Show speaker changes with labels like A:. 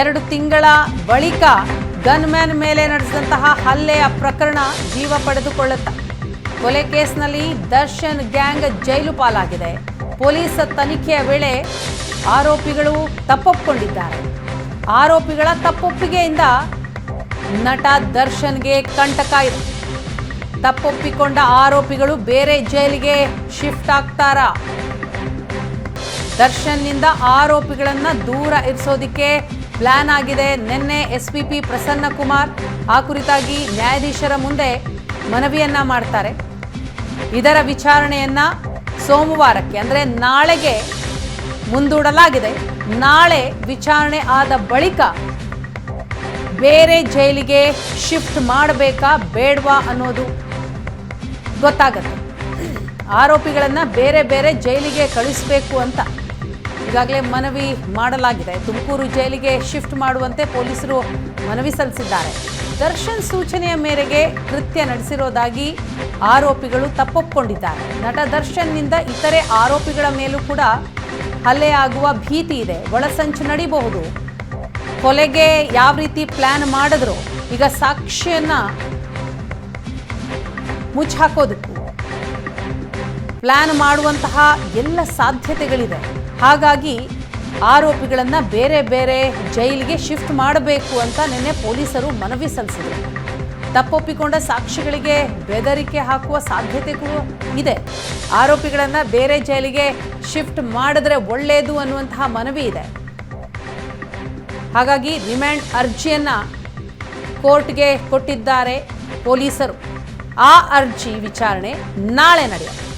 A: ಎರಡು ತಿಂಗಳ ಬಳಿಕ ಗನ್ಮ್ಯಾನ್ ಮೇಲೆ ನಡೆಸಿದಂತಹ ಹಲ್ಲೆಯ ಪ್ರಕರಣ ಜೀವ ಪಡೆದುಕೊಳ್ಳುತ್ತ ಕೊಲೆ ಕೇಸ್ನಲ್ಲಿ ದರ್ಶನ್ ಗ್ಯಾಂಗ್ ಜೈಲು ಪಾಲಾಗಿದೆ. ಪೊಲೀಸ್ ತನಿಖೆಯ ವೇಳೆ ಆರೋಪಿಗಳು ತಪ್ಪೊಪ್ಪಿಕೊಂಡಿದ್ದಾರೆ ಆರೋಪಿಗಳ ತಪ್ಪೊಪ್ಪಿಗೆಯಿಂದ ನಟ ದರ್ಶನ್ಗೆ ಕಂಟಕ ಇದೆ. ತಪ್ಪೊಪ್ಪಿಕೊಂಡ ಆರೋಪಿಗಳು ಬೇರೆ ಜೈಲಿಗೆ ಶಿಫ್ಟ್ ಆಗ್ತಾರಾ? ದರ್ಶನ್ನಿಂದ ಆರೋಪಿಗಳನ್ನ ದೂರ ಇರಿಸೋದಿಕ್ಕೆ ಪ್ಲಾನ್ ಆಗಿದೆ. ನಿನ್ನೆ S P P Prasanna Kumar, ಆ ಕುರಿತಾಗಿ ನ್ಯಾಯಾಧೀಶರ ಮುಂದೆ ಮನವಿಯನ್ನ ಮಾಡ್ತಾರೆ. ಇದರ ವಿಚಾರಣೆಯನ್ನ ಸೋಮವಾರಕ್ಕೆ, ಅಂದರೆ ನಾಳೆಗೆ ಮುಂದೂಡಲಾಗಿದೆ. ನಾಳೆ ವಿಚಾರಣೆ ಆದ ಬಳಿಕ ಬೇರೆ ಜೈಲಿಗೆ ಶಿಫ್ಟ್ ಮಾಡಬೇಕಾ ಬೇಡವಾ ಅನ್ನೋದು ಗೊತ್ತಾಗುತ್ತೆ. ಆರೋಪಿಗಳನ್ನ ಬೇರೆ ಬೇರೆ ಜೈಲಿಗೆ ಕಳಿಸಬೇಕು ಅಂತ. ಈಗಾಗಲೇ ಮನವಿ ಮಾಡಲಾಗಿದೆ. ತುಮಕೂರು ಜೈಲಿಗೆ ಶಿಫ್ಟ್ ಮಾಡುವಂತೆ ಪೊಲೀಸರು ಮನವಿ ಸಲ್ಲಿಸಿದ್ದಾರೆ. ದರ್ಶನ್ ಸೂಚನೆಯ ಮೇರೆಗೆ ಕೃತ್ಯ ನಡೆಸಿರೋದಾಗಿ ಆರೋಪಿಗಳು ತಪ್ಪೊಪ್ಪಿಕೊಂಡಿದ್ದಾರೆ ನಟ ದರ್ಶನ್ನಿಂದ ಇತರೆ ಆರೋಪಿಗಳ ಮೇಲೂ ಕೂಡ ಹಲ್ಲೆ ಆಗುವ ಭೀತಿ ಇದೆ. ಒಳಸಂಚು ನಡೀಬಹುದು. ಕೊಲೆಗೆ ಯಾವ ರೀತಿ ಪ್ಲಾನ್ ಮಾಡಿದ್ರು? ಈಗ ಸಾಕ್ಷಿಯನ್ನ ಮುಚ್ಚಾಕೋದಕ್ಕೂ ಪ್ಲಾನ್ ಮಾಡುವಂತಹ ಎಲ್ಲ ಸಾಧ್ಯತೆಗಳಿದೆ. ಹಾಗಾಗಿ ಆರೋಪಿಗಳನ್ನ ಬೇರೆ ಬೇರೆ ಜೈಲಿಗೆ ಶಿಫ್ಟ್ ಮಾಡಬೇಕು ಅಂತ ನಿನ್ನೆ ಪೊಲೀಸರು ಮನವಿ ಸಲ್ಲಿಸಿದರು. ತಪ್ಪೊಪ್ಪಿಕೊಂಡ ಸಾಕ್ಷಿಗಳಿಗೆ ಬೆದರಿಕೆ ಹಾಕುವ ಸಾಧ್ಯತೆ ಇದೆ. ಆರೋಪಿಗಳನ್ನ ಬೇರೆ ಜೈಲಿಗೆ ಶಿಫ್ಟ್ ಮಾಡಿದ್ರೆ ಒಳ್ಳೆಯದು ಅನ್ನುವಂತಹ ಮನವಿ ಇದೆ. ಹಾಗಾಗಿ ರಿಮ್ಯಾಂಡ್ ಅರ್ಜಿಯನ್ನ ಕೋರ್ಟ್ಗೆ ಕೊಟ್ಟಿದ್ದಾರೆ ಪೊಲೀಸರು. ಆ ಅರ್ಜಿ ವಿಚಾರಣೆ ನಾಳೆ ನಡೆಯುತ್ತೆ